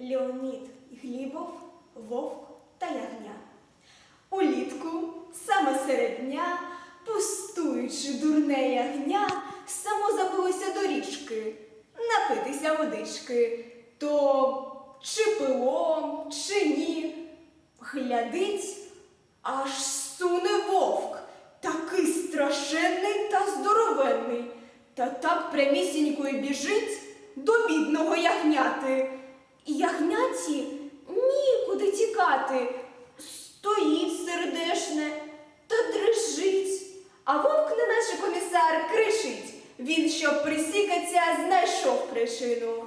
Леонід Глібов, вовк та ягня. Улітку, саме серед дня, пустуючи дурне ягня, само забилося до річки, напитися водички. То чи пило, чи ні, глядить, аж суне вовк, такий страшенний та здоровенний, та так прямісінько й біжить до бідного ягняти. І ягняті нікуди тікати. Стоїть сердешне та дрижить. А вовк не наш комісар кришить. Він, щоб присікаться, знайшов причину.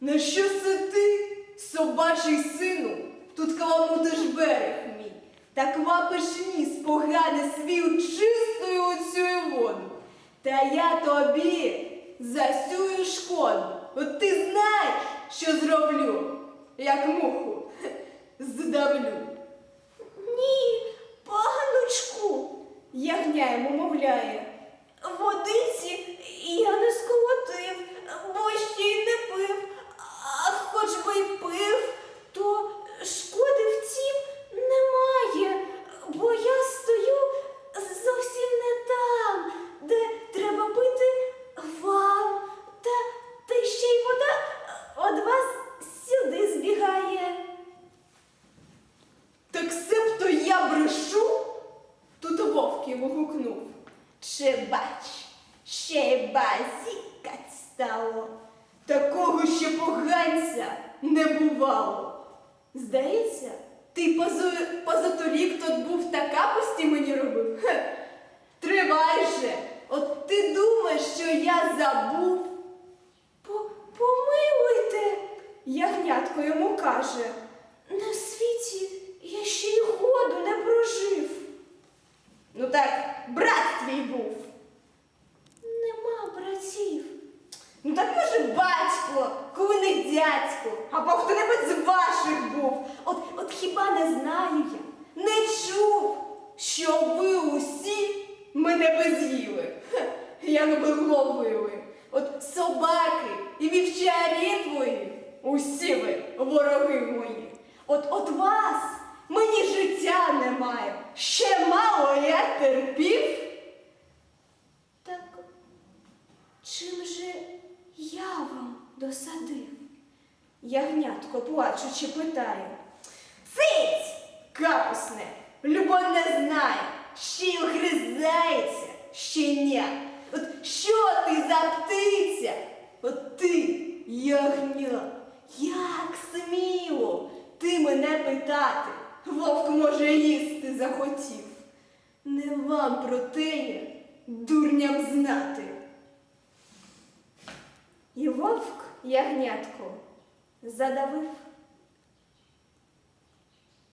На що це ти, собачий сину, тут каламутиш берег мій, та квапиш ніс погане свій чистою оцю воду. Та я тобі засюю шкоду. От ти знаєш, що зроблю, як муху здавлю. Ні, паночку, ягня йому мовляє. Водиці я не сколотив, Чи бач, ще базікать стало. Такого ще поганця не бувало. Здається, ти позу... позаторік тут був та капості мені робив. Хе. Тривай же, от ти думаєш, що я забув. По- Помилуйте, ягнятко йому каже. На світі я ще й году не прожив. Ну так, брат твій був. Нема братів. Ну так може батько, коли не дядько, або хто-небудь з ваших був. От, от хіба не знаю я, не чув, що ви усі мене без'їли, Хе, як би ловили. От собаки і вівчарі твої, усі ви вороги мої. От от вас мені життя немає. Ще мало я терпів. Так чим же я вам досадив? Ягнятко плачучи питає. Цить, капусне, любов не знає, ще й огризається, ще ні. От що ти за птиця? От ти, ягня, як сміло ти мене питати, вовк може їсти захотів. Не вам про теє дурням знати. І вовк ягнятку задавив